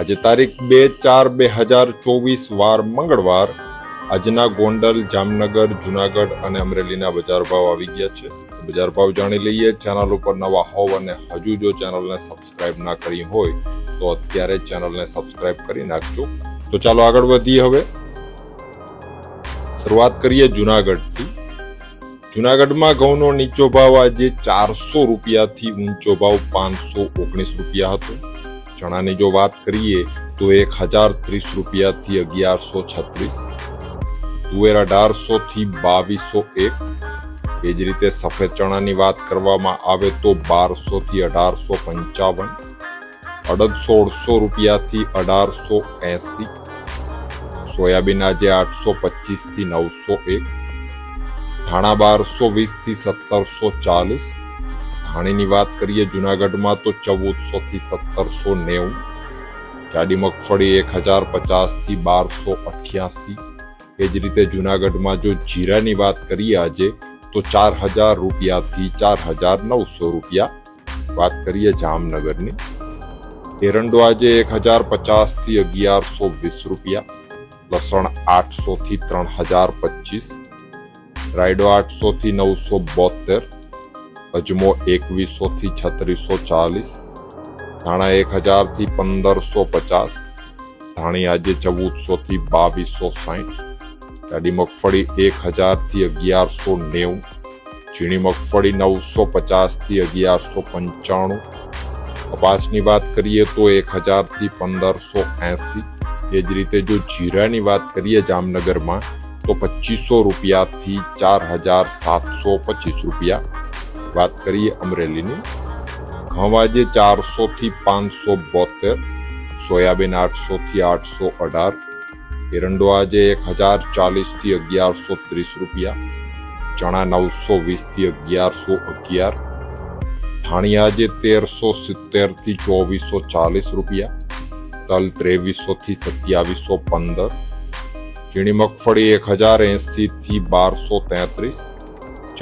આજે તારીખ બે ચાર બે હજાર ચોવીસ વાર મંગળવાર આજના ગોંડલ, જામનગર, જુનાગઢ અને અમરેલીના બજાર ભાવ આવી ગયા છે. બજાર ભાવ જાણી લઈએ. ચેનલ ઉપર નવા હોવ અને હજુ જો ચેનલને સબસ્ક્રાઇબ ના કરી હોય, તો અત્યારે ચેનલને સબસ્ક્રાઇબ કરી નાખજો. તો ચાલો આગળ વધીએ હવે. શરૂઆત કરીએ જુનાગઢથી. જુનાગઢમાં ઘઉંનો નીચો ભાવ આજે ચારસો રૂપિયાથી ઊંચો ભાવ પાંચસો ઓગણીસ રૂપિયા હતો. ચણાની જો વાત કરીએ, તો એક હજાર ત્રીસ રૂપિયાથી અગિયારસો છત્રીસ, તુવેર અઢારસોથી બાવીસો એક. એ જ રીતે સફેદ ચણાની વાત કરવામાં આવે તો બારસોથી અઢારસો પંચાવન અડદ સોળસો રૂપિયાથી અઢારસો એંસી, સોયાબીન આજે આઠસો પચીસથી નવસો એક, ધાણા બારસો વીસથી સત્તરસો ચાલીસ ધાણીની વાત કરીએ, જુનાગઢમાં તો ચૌદસો થી સત્તરસો નેવું, જાડી મગફળી એક હજાર પચાસથી બારસો અઠ્યાસી. એ જ રીતે જુનાગઢમાં જો જીરાની વાત કરીએ આજે, તો ચાર હજાર રૂપિયાથી ચાર હજાર નવસો રૂપિયા વાત કરીએ જામનગરની. એરંડો આજે એક હજાર પચાસથી અગિયારસો વીસ રૂપિયા, લસણ આઠસોથી ત્રણ હજાર પચીસ, રાયડો આઠસોથી નવસો બોતેર અજમો એકવીસો થી છત્રીસો ચાલીસ, ધાણા એક હજારથી પંદરસો પચાસ, ધાણી આજે ચૌદસો થી બાવીસો સાઠ જાડી મગફળી એક હજારથી અગિયારસો નેવું, ઝીણી મગફળી નવસો પચાસથી અગિયારસો પંચાણું, કપાસની વાત કરીએ તો એક હજારથી પંદરસો એસી, એ જ રીતે જો જીરાની વાત કરીએ જામનગરમાં, તો પચીસો રૂપિયાથી ચાર હજાર સાતસો પચીસ રૂપિયા વાત કરીએ અમરેલીની. ઘઉં આજે ચારસો પાંચસો બોતેર, સોયાબીન આઠસોથી આઠસો અઢાર, એરંડો આજે એક હજાર ચાલીસથી અગિયારસો ત્રીસ રૂપિયા, ચણા નવસો વીસથી અગિયારસો અગિયાર, ધાણી આજે તેરસો સિત્તેરથી ચોવીસો ચાલીસ રૂપિયા, તલ ત્રેવીસોથી સત્યાવીસો પંદર, ઝીણી મગફળી એક હજાર એંસીથી બારસો તેત્રીસ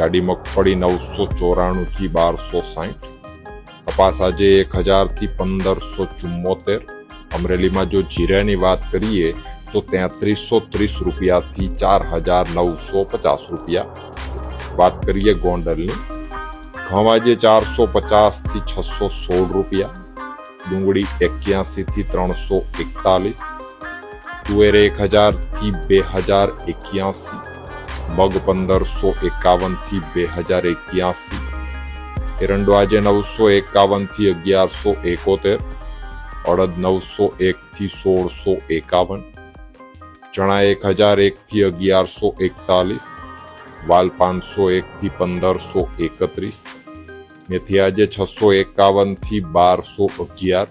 જાડી મગફળી નવસો ચોરાણું થી બારસો સાઠ કપાસ આજે એક હજારથી પંદરસો ચુમ્મોતેર. અમરેલીમાં જો જીરાની વાત કરીએ તો તેત્રીસો ત્રીસ રૂપિયાથી ચાર હજાર નવસો પચાસ રૂપિયા. વાત કરીએ ગોંડલની. ઘઉં આજે ચારસો પચાસથી છસો સોળ રૂપિયા. ડુંગળી એક્યાસીથી ત્રણસો એકતાલીસ. તુવેર એક હજારથી બે હજાર એક્યાસી. મગ પંદરસો એકાવનથી બે હજાર એક્યાસી એરંડો આજે નવસો એકાવનથી અગિયારસો એકોતેર અડદ નવસો એકથી સોળસો એકાવન ચણા એક હજાર એકથી અગિયારસો એકતાલીસ વાલ પાંચસો એકથી પંદરસો એકત્રીસ મેથી આજે છસો એકાવનથી બારસો અગિયાર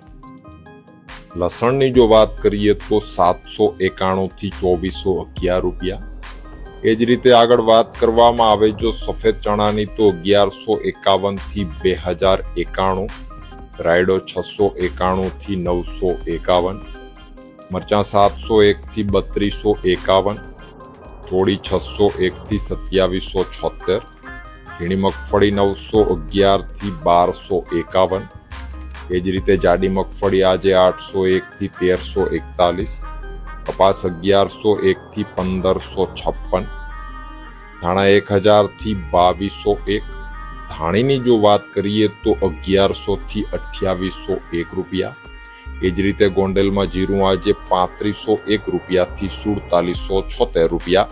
લસણની જો વાત કરીએ તો સાતસો એકાણુંથી ચોવીસો અગિયાર રૂપિયા એ જ રીતે આગળ વાત કરવામાં આવે, જો સફેદ ચણાની તો અગિયારસો એકાવનથી બે હજાર એકાણું, રાયડો છસો એકાણું થી નવસો એકાવન, મરચાં સાતસો એકથી બત્રીસો એકાવન, ચોળી છસો એકથી સત્યાવીસો છોતેર, ઝીણી મગફળી નવસો અગિયારથી બારસો એકાવન, એ જ રીતે જાડી મગફળી આજે આઠસો એકથી તેરસો એકતાલીસ કપાસ અગિયારસો એકથી પંદરસો છપ્પન, ધાણા એક હજારથી બાવીસો એક. ધાણીની જો વાત કરીએ તો અગિયારસોથી અઠ્યાવીસો એક રૂપિયા. એ જ રીતે ગોંડલમાં જીરું આજે પાંત્રીસો એક રૂપિયાથી સુડતાલીસો છોતેર રૂપિયા.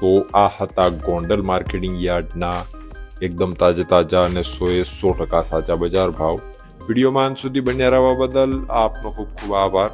તો આ હતા ગોંડલ માર્કેટિંગ યાર્ડના એકદમ તાજા તાજા અને સોએ સો ટકા સાચા બજાર ભાવ. વિડીયોમાં અંત સુધી બન્યા રહેવા બદલ આપનો ખૂબ ખૂબ આભાર.